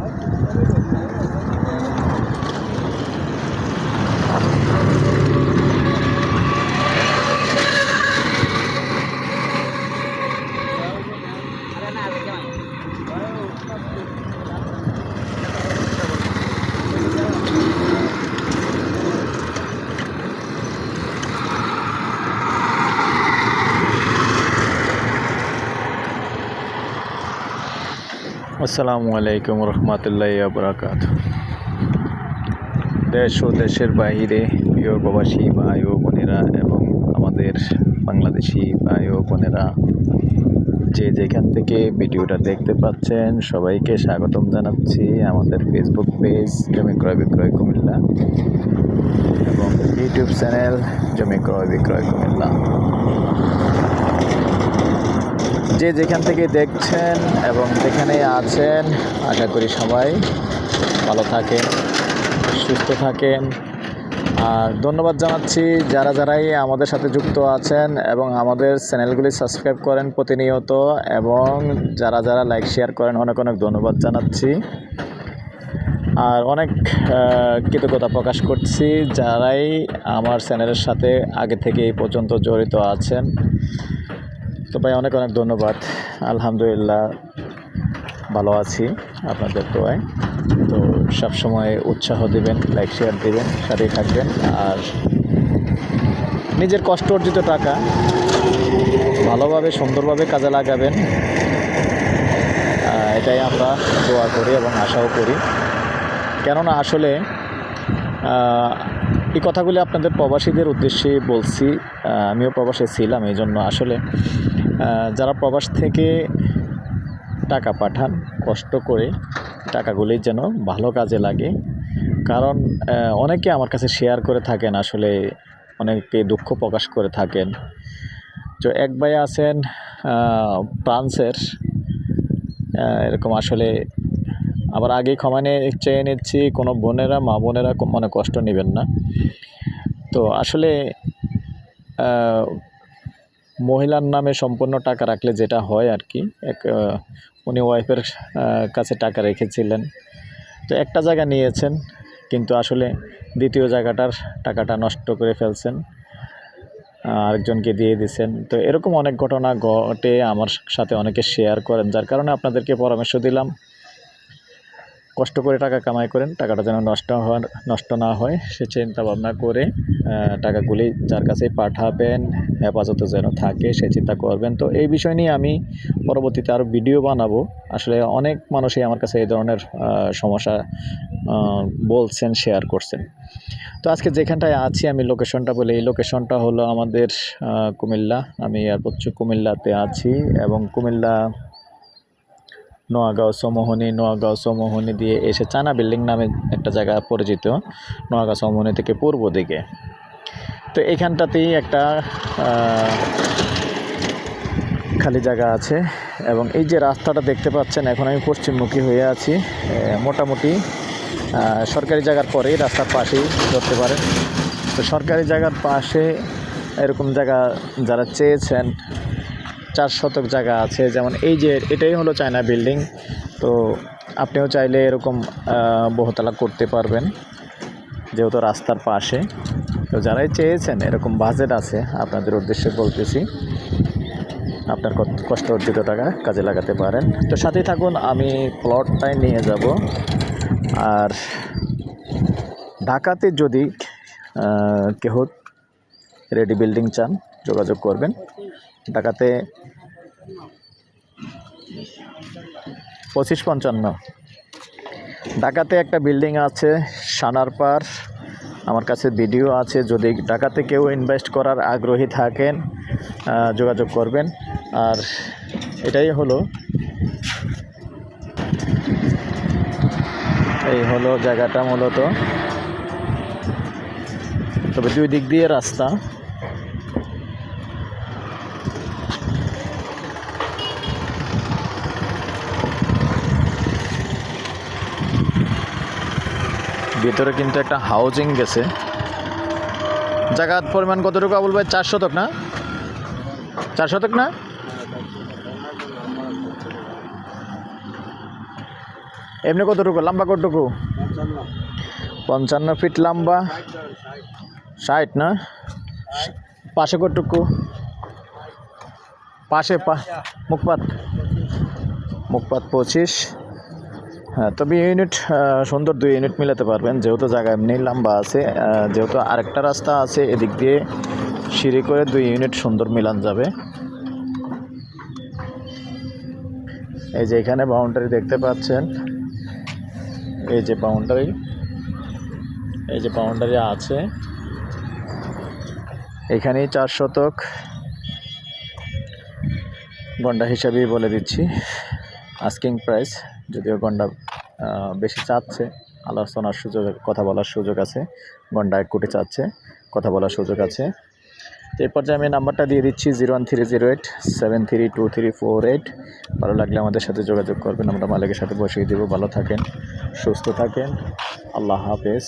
Okay. আসসালামু আলাইকুম রহমতুল্লাহ বরাকাত দেশ ও দেশের বাইরে প্রিয় প্রবাসী ভাই ও বোনেরা এবং আমাদের বাংলাদেশি ভাই ও বোনেরা যে যেখান থেকে ভিডিওটা দেখতে পাচ্ছেন, সবাইকে স্বাগতম জানাচ্ছি আমাদের ফেসবুক পেজ জমি ক্রয় বিক্রয় কুমিল্লা এবং ইউটিউব চ্যানেল জমি ক্রয় বিক্রয় কুমিল্লা। যে যেখান থেকে দেখছেন এবং যেখানে আছেন, আশা করি সবাই ভালো থাকেন, সুস্থ থাকেন। আর ধন্যবাদ জানাচ্ছি যারা যারাই আমাদের সাথে যুক্ত আছেন এবং আমাদের চ্যানেলগুলি সাবস্ক্রাইব করেন প্রতিনিয়ত এবং যারা যারা লাইক, শেয়ার করেন, অনেক অনেক ধন্যবাদ জানাচ্ছি। আর অনেক কৃতজ্ঞতা প্রকাশ করছি যারাই আমার চ্যানেলের সাথে আগে থেকে এই পর্যন্ত জড়িত আছেন। তো ভাই, অনেক অনেক ধন্যবাদ। আলহামদুলিল্লাহ, ভালো আছি আপনাদের দোয়ায়। তো সবসময় উৎসাহ দেবেন লাইক শেয়ার দিবেন সাথেই থাকবেন। আর নিজের কষ্ট অর্জিত টাকা ভালোভাবে, সুন্দরভাবে কাজে লাগাবেন। এটাই আমরা দোয়া করি এবং আশাও করি। কেননা আসলে এই কথাগুলি আপনাদের প্রবাসীদের উদ্দেশ্যে বলছি। আমিও প্রবাসে ছিলাম এই জন্য আসলে যারা প্রবাস থেকে টাকা পাঠান, কষ্ট করে টাকাগুলি যেন ভালো কাজে লাগে। কারণ অনেকে আমার কাছে শেয়ার করে থাকেন, আসলে অনেকে দুঃখ প্রকাশ করে থাকেন। তো এক ভাই আছেন ফ্রান্সের। এরকম আসলে আবার আগে ক্ষমা নিয়ে চেয়ে নিচ্ছি, কোনো বোনেরা, মা বোনেরা মনে কষ্ট নেবেন না। তো আসলে মহিলার নামে সম্পূর্ণ টাকা রাখলে যেটা হয় আর কি, এক উনি ওয়াইফের কাছে টাকা রেখেছিলেন। তো একটা জায়গা নিয়েছেন, কিন্তু আসলে দ্বিতীয় জায়গাটার টাকাটা নষ্ট করে ফেলছেন আরেকজনকে দিয়ে দিছেন। তো এরকম অনেক ঘটনা ঘটে, আমার সাথে অনেকে শেয়ার করেন, যার কারণে আপনাদেরকে পরামর্শ দিলাম। কষ্ট করে টাকা কামাই করেন, টাকাটা যেন নষ্ট হওয়ার, নষ্ট না হয়, সে চিন্তা ভাবনা করে টাকাগুলি যার কাছে পাঠাবেন, হেফাজতে যেন থাকে, সে চিন্তা করবেন। তো এই বিষয় নিয়ে আমি পরবর্তীতে আরও ভিডিও বানাবো। আসলে অনেক মানুষই আমার কাছে এই ধরনের সমস্যা বলছেন শেয়ার করছেন। তো আজকে যেখানটায় আছি আমি লোকেশনটা বলি। এই লোকেশনটা হলো আমাদের কুমিল্লা। আমি এয়ারপোর্ট কুমিল্লাতে আছি এবং কুমিল্লা নোয়াগাঁও সমোহনী নোয়াগাঁও সমোহনী দিয়ে এসে চানা বিল্ডিং নামে একটা জায়গা পরিচিত নোয়াগাঁও সমোহনী থেকে পূর্ব দিকে। তো এখানটাতেই একটা খালি জায়গা আছে এবং এই যে রাস্তাটা দেখতে পাচ্ছেন, এখন আমি পশ্চিমমুখী হয়ে আছি। মোটামুটি সরকারি জায়গার পরেই রাস্তার পাশেই ধরতে পারেন। তো সরকারি জায়গার পাশে এরকম জায়গা যারা চেয়েছেন চার শতক জায়গা আছে, যেমন এই যে এটাই হলো চায়না বিল্ডিং। তো আপনিও চাইলে এরকম বহুতলা করতে পারবেন, যেহেতু রাস্তার পাশে। তো যারাই চেয়েছেন এরকম বাজেট আছে, আপনাদের উদ্দেশ্যে বলতেছি, আপনার কষ্ট অর্জিত টাকা কাজে লাগাতে পারেন। তো সাথেই থাকুন, আমি প্লটটাই নিয়ে যাব। আর ঢাকাতে যদি কেহ রেডি বিল্ডিং চান, যোগাযোগ করবেন। ঢাকাতে পঁচিশ পঞ্চান্ন। ঢাকাতে একটা বিল্ডিং আছে সানার পার আমার কাছে ভিডিও আছে, যদি ঢাকাতে কেউ ইনভেস্ট করার আগ্রহী থাকেন যোগাযোগ করবেন। আর এটাই হলো, এই হলো জায়গাটা মূলত। তবে দুই দিক দিয়ে রাস্তা। ভিতরে কিন্তু একটা হাউজিং গেছে। জায়গার পরিমাণ কতটুকু আবুল ভাই? চার শতক না? চার শতক না? এমনি কতটুকু? লম্বা কতটুকু? পঞ্চান্ন ফিট লম্বা। ষাট না? পাশে কতটুকু? পাশে পা মুখপাত। মুখপাত পঁচিশ। হ্যাঁ তবে ইউনিট সুন্দর দুই ইউনিট মিলাতে পারবেন। যেহেতু জায়গা এমনি লম্বা আছে যেহেতু আরেকটা রাস্তা আছে, এদিক দিয়ে সিঁড়ি করে দুই ইউনিট সুন্দর মিলান যাবে। এই যে এখানে বাউন্ডারি দেখতে পাচ্ছেন। এই যে বাউন্ডারি এই যে বাউন্ডারি আছে। এখানেই চার শতক। গন্ডা হিসাবেই বলে দিচ্ছি। আস্কিং প্রাইস যদিও গন্ডা বেশি চাচ্ছে। আলোচনার সুযোগ, কথা বলার সুযোগ আছে। গন্ডা এক কোটি চাচ্ছে, কথা বলার সুযোগ আছে। তো এরপর যে আমি নাম্বারটা দিয়ে দিচ্ছি zero one three zero eight, seven three two three four eight. ভালো লাগলে আমাদের সাথে যোগাযোগ করবেন। আমরা মালিকের সাথে বসিয়ে দেবো। ভালো থাকেন, সুস্থ থাকেন। আল্লাহ হাফেজ।